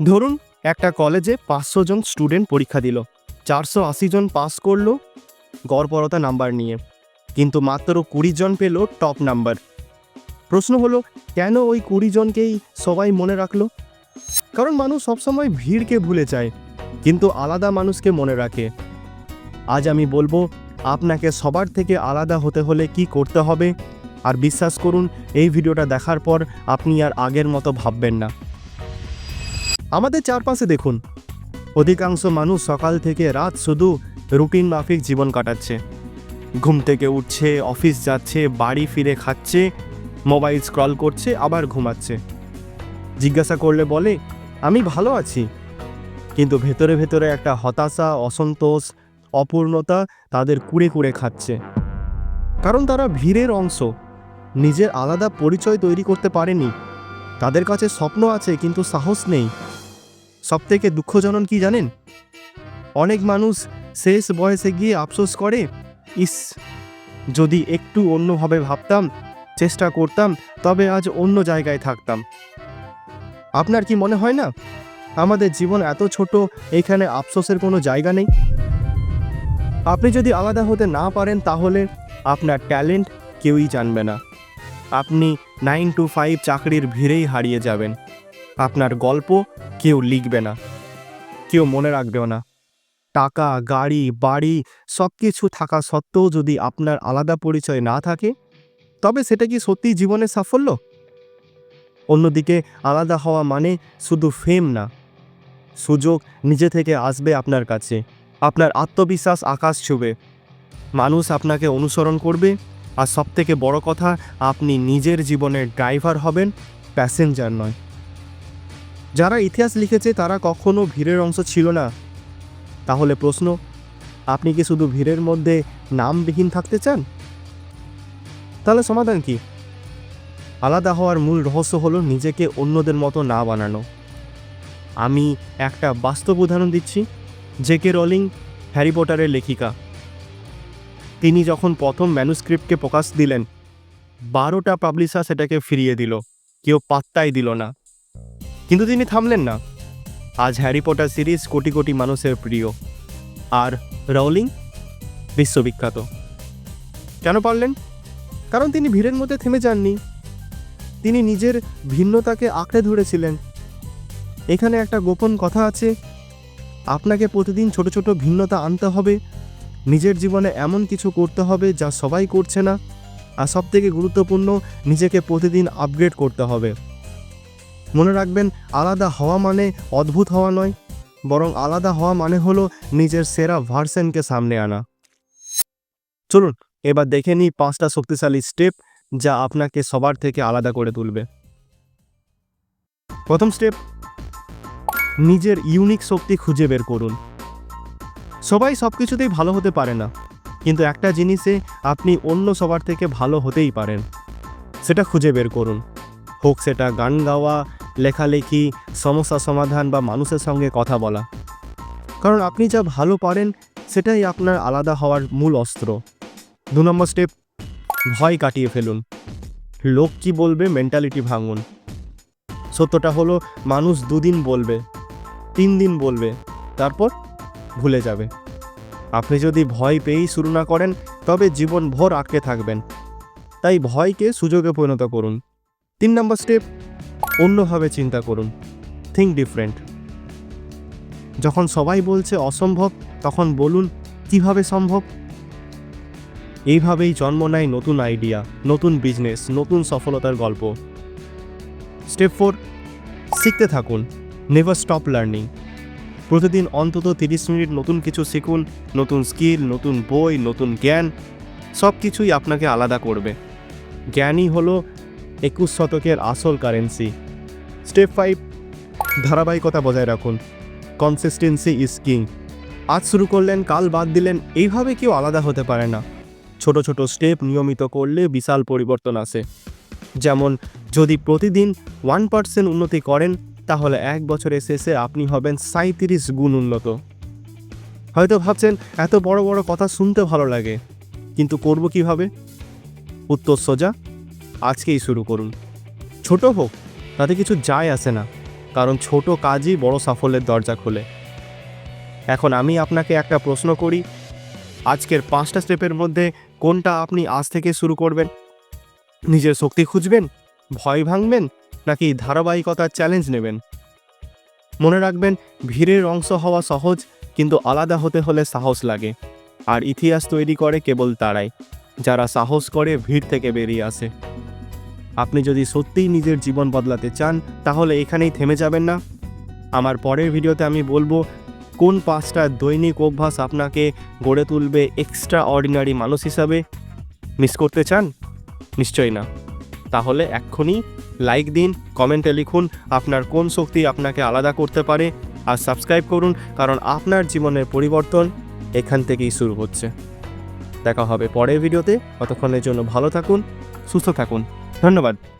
ধরুন, একটা কলেজে পাঁচশো জন স্টুডেন্ট পরীক্ষা দিল, চারশো আশি জন পাস করল গড়পরতা নাম্বার নিয়ে, কিন্তু মাত্র কুড়ি জন পেল টপ নাম্বার প্রশ্ন হলো, কেন ওই কুড়ি জনকেই সবাই মনে রাখল? কারণ মানুষ সবসময় ভিড়কে ভুলে যায়, কিন্তু আলাদা মানুষকে মনে রাখে। আজ আমি বলব, আপনাকে সবার থেকে আলাদা হতে হলে কি করতে হবে? আর বিশ্বাস করুন, এই ভিডিওটা দেখার পর আপনি আর আগের মতো ভাববেন না। আমাদের চারপাশে দেখুন। অধিকাংশ মানুষ সকাল থেকে রাত শুধু রুটিন মাফিক জীবন কাটাচ্ছে। ঘুম থেকে উঠছে, অফিস যাচ্ছে, বাড়ি ফিরে খাচ্ছে, মোবাইল স্ক্রল করছে, আবার ঘুমাচ্ছে। জিজ্ঞাসা করলে বলে, আমি ভালো আছি। কিন্তু ভেতরে ভেতরে একটা হতাশা, অসন্তোষ, অপূর্ণতা তাদের কুড়ে কুড়ে খাচ্ছে। কারণ তারা ভিড়ের অংশ। নিজের আলাদা পরিচয় তৈরি করতে পারেনি। তাদের কাছে স্বপ্ন আছে, কিন্তু সাহস নেই। সবথেকে দুঃখজনক কি জানেন? অনেক মানুষ শেষ বয়সে গিয়ে আফসোস করে, ইস, যদি একটু অন্যভাবে ভাবতাম, চেষ্টা করতাম, তবে আজ অন্য জায়গায় থাকতাম। আপনার কি মনে হয় না? আমাদের জীবন এত ছোট, এখানে আফসোসের কোনো জায়গা নেই? আপনি যদি আলাদা হতে না পারেন, তাহলে আপনার ট্যালেন্ট কেউই জানবে না। আপনি নাইন টু ফাইভ চাকরির ভিড়েই হারিয়ে যাবেন। আপনার গল্প কেউ লিখবে না। কেউ মনে রাখবেও না। টাকা, গাড়ি, বাড়ি সব কিছু থাকা সত্ত্বেও যদি আপনার আলাদা পরিচয় না থাকে, তবে সেটা কি সত্যি জীবনের সাফল্য? অন্যদিকে আলাদা হওয়া মানে শুধু ফেম না। সুযোগ নিজে থেকে আসবে আপনার কাছে। আপনার আত্মবিশ্বাস আকাশ ছুবে। মানুষ আপনাকে অনুসরণ করবে। আর সবথেকে বড় কথা, আপনি নিজের জীবনের ড্রাইভার হবেন, প্যাসেঞ্জার নয়। যারা ইতিহাস লিখেছে, তারা কখনো ভিড়ের অংশ ছিল না। তাহলে প্রশ্ন, আপনি কি শুধু ভিড়ের মধ্যে নামবিহীন থাকতে চান? তাহলে সমাধান কি? আলাদা হওয়ার মূল রহস্য হলো নিজেকে অন্যদের মতো না বানানো। আমি একটা বাস্তব উদাহরণ দিচ্ছি জেকে রলিং, হ্যারি পটারের লেখিকা। তিনি যখন প্রথম ম্যানুস্ক্রিপ্টকে প্রকাশ দিলেন, বারোটা পাবলিশার সেটাকে ফিরিয়ে দিল, কেউ পাত্তাই দিল না। কিন্তু তিনি থামলেন না। আজ Harry Potter series crore crore মানুষের প্রিয়। আর রাউলিং বিশ্ববিখ্যাত। কেন পারলেন? কারণ তিনি ভিড়ের মধ্যে থেমে যাননি। তিনি নিজের ভিন্নতাকে আঁকড়ে ধরেছিলেন। এখানে একটা গোপন কথা আছে। আপনাকে প্রতিদিন ছোট ছোট ভিন্নতা আনতে হবে। নিজের জীবনে এমন কিছু করতে হবে যা সবাই করছে না। আর সবথেকে গুরুত্বপূর্ণ, নিজেকে প্রতিদিন আপগ্রেড করতে হবে। মনে রাখবেন, আলাদা হওয়া মানে অদ্ভুত হওয়া নয়, বরং আলাদা হওয়া মানে হলো নিজের সেরা ভার্সনকে সামনে আনা। চলুন, এবার দেখে নিই পাঁচটা শক্তিশালী স্টেপ যা আপনাকে সবার থেকে আলাদা করে তুলবে। প্রথম স্টেপ নিজের ইউনিক শক্তি খুঁজে বের করুন। সবাই সব কিছুতেই ভালো হতে পারে না। কিন্তু একটা জিনিসে আপনি অন্য সবার থেকে ভালো হতেই পারেন। সেটা খুঁজে বের করুন। হোক সেটা গান গাওয়া, লেখালেখি, সমস্যা সমাধান বা মানুষের সঙ্গে কথা বলা। কারণ আপনি যা ভালো পারেন, সেটাই আপনার আলাদা হওয়ার মূল অস্ত্র। দু নম্বর স্টেপ, ভয় কাটিয়ে ফেলুন। লোক কি বলবে মেন্টালিটি ভাঙুন। সত্যটা হলো, মানুষ দুদিন বলবে, তিন দিন বলবে, তারপর ভুলে যাবে আপনি যদি ভয় পেয়েই শুরু না করেন, তবে জীবন ভর আটকে থাকবেন। তাই ভয়কে সুযোগে পরিণত করুন। তিন নম্বর স্টেপ, অন্যভাবে চিন্তা করুন। থিঙ্ক ডিফারেন্ট যখন সবাই বলছে অসম্ভব, তখন বলুন, কীভাবে সম্ভব? এইভাবেই জন্ম নেয় নতুন আইডিয়া নতুন বিজনেস নতুন সফলতার গল্প। স্টেপ ফোর শিখতে থাকুন। নেভার স্টপ লার্নিং প্রতিদিন অন্তত তিরিশ মিনিট নতুন কিছু শিখুন, নতুন স্কিল, নতুন বই, নতুন জ্ঞান, সব কিছুই আপনাকে আলাদা করবে। জ্ঞানই হলো একুশ শতকের আসল কারেন্সি স্টেপ ফাইভ ধারাবাহিকতা বজায় রাখুন। কনসিস্টেন্সি ইজ কিং আজ শুরু করলেন, কাল বাদ দিলেন, এইভাবে কেউ আলাদা হতে পারে না। ছোট ছোট স্টেপ নিয়মিত করলে বিশাল পরিবর্তন আসে। যেমন, যদি প্রতিদিন ওয়ান পার্সেন্ট উন্নতি করেন তাহলে এক বছরের শেষে আপনি হবেন সাঁত্রিশ গুণ উন্নত। হয়তো ভাবছেন, এত বড় বড় কথা শুনতে ভালো লাগে। কিন্তু করব কীভাবে? উত্তর সোজা, আজকেই শুরু করুন। ছোট হোক, তাতে কিছু যায় আসে না, কারণ ছোট কাজই বড় সাফল্যের দরজা খোলে। এখন আমি আপনাকে একটা প্রশ্ন করি, আজকের পাঁচটা স্টেপের মধ্যে কোনটা আপনি আজ থেকে শুরু করবেন? নিজের শক্তি খুঁজবেন? ভয় ভাঙবেন? নাকি ধারাবাহিকতার চ্যালেঞ্জ নেবেন? মনে রাখবেন, ভিড়ের অংশ হওয়া সহজ, কিন্তু আলাদা হতে হলে সাহস লাগে। আর ইতিহাস তৈরি করে কেবল তারাই, যারা সাহস করে ভিড় থেকে বেরিয়ে আসে। আপনি যদি সত্যিই নিজের জীবন বদলাতে চান, তাহলে এখানেই থেমে যাবেন না। আমার পরের ভিডিওতে আমি বলব, কোন পাঁচটা দৈনিক অভ্যাস আপনাকে গড়ে তুলবে এক্সট্রা অর্ডিনারি মানুষ হিসাবে? মিস করতে চান? নিশ্চয়ই না। তাহলে এক্ষুনি লাইক দিন কমেন্টে লিখুন আপনার কোন শক্তি আপনাকে আলাদা করতে পারে আর সাবস্ক্রাইব করুন কারণ আপনার জীবনের পরিবর্তন এখান থেকেই শুরু হচ্ছে। দেখা হবে পরের ভিডিওতে ততক্ষণের জন্য ভালো থাকুন, সুস্থ থাকুন। ধন্যবাদ।